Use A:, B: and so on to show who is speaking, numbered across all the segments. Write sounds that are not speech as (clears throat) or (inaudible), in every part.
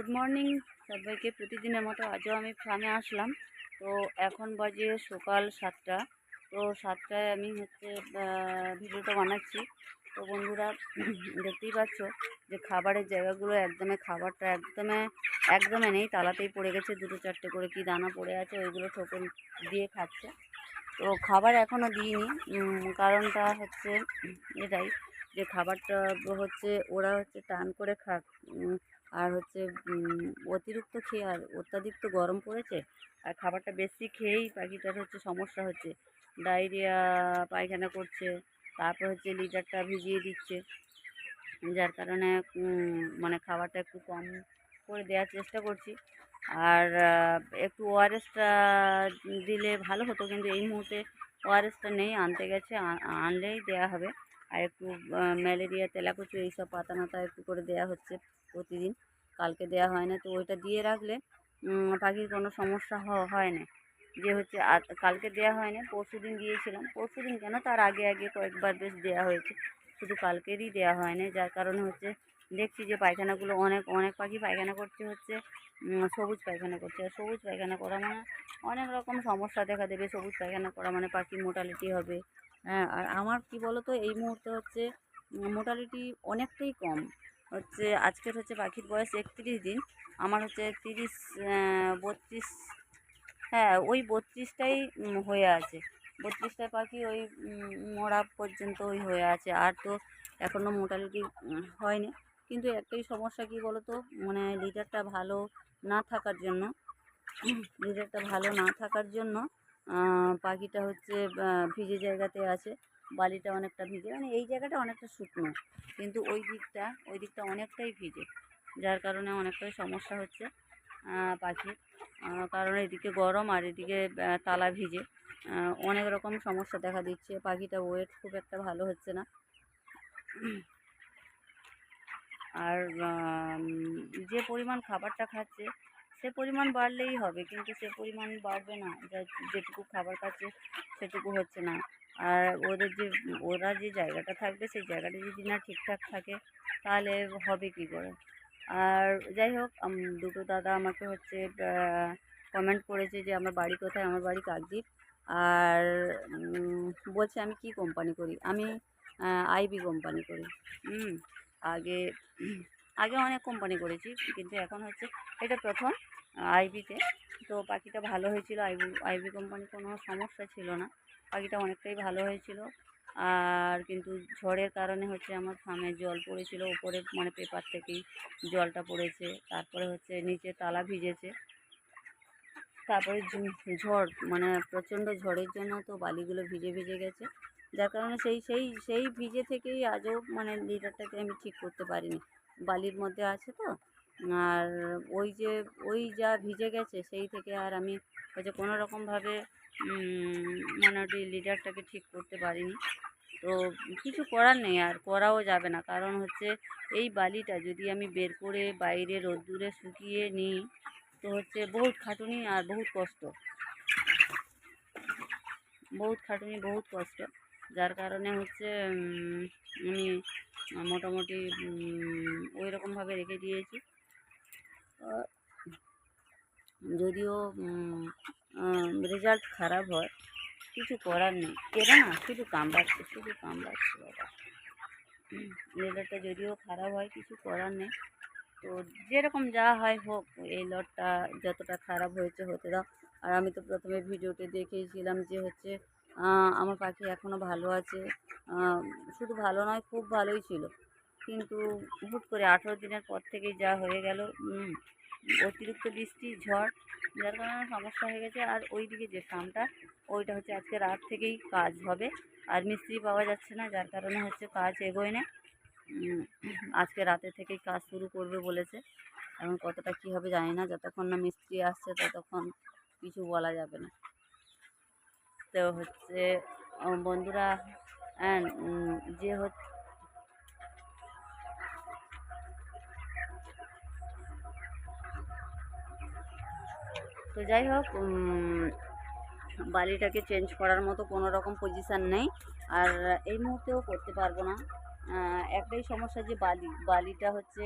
A: Good morning সবাইকে। প্রতিদিনের মতো আজও আমি ফার্মে আসলাম। তো এখন বাজে সকাল সাতটা। তো সাতটায় আমি হচ্ছে ভিডিওটা বানাচ্ছি। তো বন্ধুরা (clears throat) দেখতেই পাচ্ছ যে খাবারের জায়গাগুলো একদমে খাবারটা একদমে একদমে নেই। তালাতেই পড়ে গেছে দুটো চারটে করে কি দানা পড়ে আছে ওইগুলো ঠোকর দিয়ে খাচ্ছে। তো খাবার এখনও দিইনি। কারণটা হচ্ছে এটাই যে খাবারটা হচ্ছে ওরা হচ্ছে টান করে উম, আর হচ্ছে অতিরিক্ত খেয়ে, আর অত্যাধিক তো গরম পড়েছে, আর খাবারটা বেশি খেয়েই পাখিটার হচ্ছে সমস্যা হচ্ছে। ডায়রিয়া, পায়খানা করছে, তারপর হচ্ছে লিটারটা ভিজিয়ে দিচ্ছে, যার কারণে মানে খাবারটা একটু কম করে দেওয়ার চেষ্টা করছি। আর একটু ওআরএসটা দিলে ভালো হতো, কিন্তু এই মুহূর্তে ওআরএসটা নেই, আনতে গেছে আনলেই দেওয়া হবে। আর একটু ম্যালেরিয়া, তেলাকুচু এইসব পাতা মাথা একটু করে দেওয়া হচ্ছে প্রতিদিন। কালকে দেওয়া হয় না, তো ওইটা দিয়ে রাখলে পাখির কোনো সমস্যা হয় না। যে হচ্ছে কালকে দেওয়া হয় না পরশু দিন দিয়েছিলাম পরশু দিন কেন? তার আগে আগে কয়েকবার বেশ দেওয়া হয়েছে। শুধু কালকেরই দেওয়া হয় না, যার কারণে হচ্ছে, দেখছি যে পায়খানাগুলো অনেক অনেক পাখি পায়খানা করছে হচ্ছে সবুজ পায়খানা করছে। আর সবুজ পায়খানা করা মানে অনেক রকম সমস্যা দেখা দেবে। সবুজ পায়খানা করা মানে পাখি মোটালিটি হবে। আর আমার কি বলো তো এই মুহূর্তে হচ্ছে মোটালিটি অনেকটাই কম। হচ্ছে, আজকের হচ্ছে পাখির বয়স একত্রিশ দিন। আমার হচ্ছে তিরিশ বত্রিশ হ্যাঁ ওই বত্রিশটাই হয়ে আছে। বত্রিশটা পাখি ওই মরা পর্যন্ত ওই হয়ে আছে। আর তো এখনও মোটালিটি হয়নি। কিন্তু একটাই সমস্যা কী বলো তো মানে লিডারটা ভালো না থাকার জন্য লিডারটা ভালো না থাকার জন্য পাখিটা হচ্ছে ভিজে জায়গাতে আছে, বালিটা অনেকটা ভিজে মানে এই জায়গাটা অনেকটা শুকনো, কিন্তু ওই দিকটা ওই দিকটা অনেকটাই ভিজে, যার কারণে অনেকটাই সমস্যা হচ্ছে পাখির কারণ এদিকে গরম আর এদিকে তালা ভিজে অনেক রকম সমস্যা দেখা দিচ্ছে, পাখিটা ওয়েট খুব একটা ভালো হচ্ছে না। আর যে পরিমাণ খাবারটা খাচ্ছে সে পরিমাণ বাড়লেই হবে, কিন্তু সে পরিমাণ বাড়বে না। যেটুকু খাবার খাচ্ছে সেটুকু হচ্ছে না। আর ওদের যে, ওরা যে জায়গাটা থাকবে, সেই জায়গাটা যদি না ঠিকঠাক থাকে, তাহলে হবে কী করে? আর যাই হোক দুটো দাদা আমাকে হচ্ছে কমেন্ট করেছে যে, আমার বাড়ি কোথায়? আমার বাড়ি কাকদ্বীপ। আর বলছে, আমি কি কোম্পানি করি? আমি আইবি কোম্পানি করি। আগে আগে অনেক কোম্পানি করেছি, কিন্তু এখন হচ্ছে এটা প্রথম আইবিতে তো। পাখিটা ভালো হয়েছিল আইবি আইবি কোম্পানি কোনো সমস্যা ছিল না। পাখিটা অনেকটাই ভালো হয়েছিল। আর কিন্তু ঝড়ের কারণে হচ্ছে আমার ফার্মে জল পড়েছিল, উপরে মানে পেপার থেকেই জলটা পড়েছে। তারপরে হচ্ছে নিচে তালা ভিজেছে। তারপরে ঝড় মানে প্রচণ্ড ঝড়ের জন্য তো বালিগুলো ভিজে ভিজে গেছে। যার কারণে সেই সেই সেই ভিজে থেকেই আজও মানে লিটারটাকে আমি ঠিক করতে পারিনি। বালির মধ্যে আছে তো। আর ওই যে, ওই যা ভিজে গেছে সেই থেকে আর আমি হচ্ছে কোনো রকমভাবে মোটামুটি লিডারটাকে ঠিক করতে পারিনি। তো কিছু করার নেই আর করাও যাবে না। কারণ হচ্ছে এই বালিটা যদি আমি বের করে বাইরে রোদ্দুরে শুকিয়ে নিই, তো হচ্ছে বহুত খাটুনি আর বহুত কষ্ট। বহুত খাটুনি, বহুত কষ্ট। যার কারণে হচ্ছে আমি মোটামুটি ওই রকমভাবে রেখে দিয়েছি। যদিও রেজাল্ট খারাপ হয়, কিছু করার নেই। এরা না? শুধু কামড়াচ্ছে শুধু কামড়াচ্ছে বাবা। রেজাল্টটা যদিও খারাপ হয়, কিছু করার নেই। তো যেরকম যা হয় হোক, এই লটটা যতটা খারাপ হয়েছে, হতে দাও। আর আমি তো প্রথমে ভিডিওতে দেখেছিলাম যে হচ্ছে আমার পাখি এখনও ভালো আছে। শুধু ভালো নয়, খুব ভালোই ছিল। কিন্তু হুট করে আঠেরো দিনের পর থেকেই যা হয়ে গেল অতিরিক্ত বৃষ্টি, ঝড়, যার কারণে সমস্যা হয়ে গেছে। আর ওই দিকে যে ফার্মটা ওইটা হচ্ছে আজকে রাত থেকেই কাজ হবে। আর মিস্ত্রি পাওয়া যাচ্ছে না, যার কারণে হচ্ছে কাজ এগোয় না। আজকে রাতে থেকেই কাজ শুরু করবে বলেছে। এখন কতটা কী হবে জানি না, যতক্ষণ না মিস্ত্রি আসছে ততক্ষণ কিছু বলা যাবে না। তো হচ্ছে বন্ধুরা যে হচ্ছে তো যাই হোক বালিটাকে চেঞ্জ করার মতো কোনো রকম পজিশান নেই। আর এই মুহূর্তেও করতে পারব না। একটাই সমস্যা যে বালি, বালিটা হচ্ছে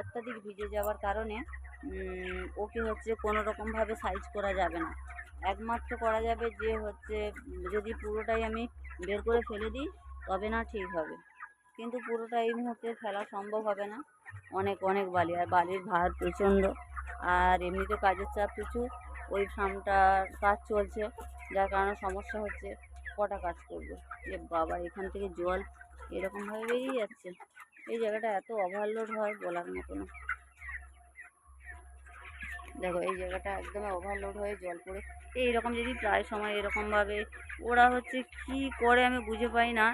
A: অত্যাধিক ভিজে যাওয়ার কারণে ওকে হচ্ছে কোনো রকমভাবে সাইজ করা যাবে না। একমাত্র করা যাবে যে হচ্ছে, যদি পুরোটাই আমি বের করে ফেলে দিই, তবে না ঠিক হবে। কিন্তু পুরোটা এই মুহূর্তে ফেলা সম্ভব হবে না। অনেক অনেক বালি, আর বালির ভার প্রচণ্ড। আর এমনিতে কাজের চাপ প্রচুর ওই ফার্মটার কাজ চলছে, যার কারণে সমস্যা হচ্ছে, কটা কাজ করব? যে বাবা, এখান থেকে জল এরকমভাবে বেরিয়ে যাচ্ছে? এই জায়গাটা এত ওভারলোড হয় বলার মতো না। দেখো, এই জায়গাটা একদমই ওভারলোড হয়ে জল পড়ে। এইরকম যদি প্রায় সময় এরকমভাবে ওরা হচ্ছে কি করে আমি বুঝে পাই না,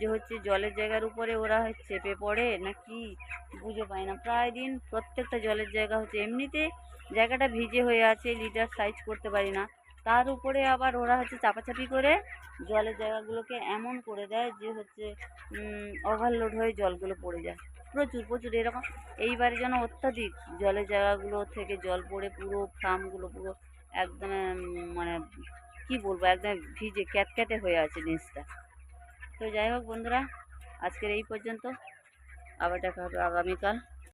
A: যে হচ্ছে জলের জায়গার উপরে ওরা হচ্ছে চেপে পড়ে না কি? বুঝে পাই না। প্রায় দিন প্রত্যেকটা জলের জায়গা হচ্ছে, এমনিতে জায়গাটা ভিজে হয়ে আছে, লিটার সাইজ করতে পারি না। তার উপরে আবার ওরা হচ্ছে চাপাচাপি করে জলের জায়গাগুলোকে এমন করে দেয় যে হচ্ছে ওভারলোড হয়ে জলগুলো পড়ে যায়। প্রচুর প্রচুর। এরকম এইবারে যেন অত্যাধিক জলের জায়গাগুলো থেকে জল পড়ে পুরো ফার্মগুলো পুরো একদম মানে কি বলব, একদম ভিজে, ক্যাটক্যাটে হয়ে আছে জিনিসটা তো যাই হোক বন্ধুরা, আজকের এই পর্যন্ত। আবার দেখা হবে আগামীকাল।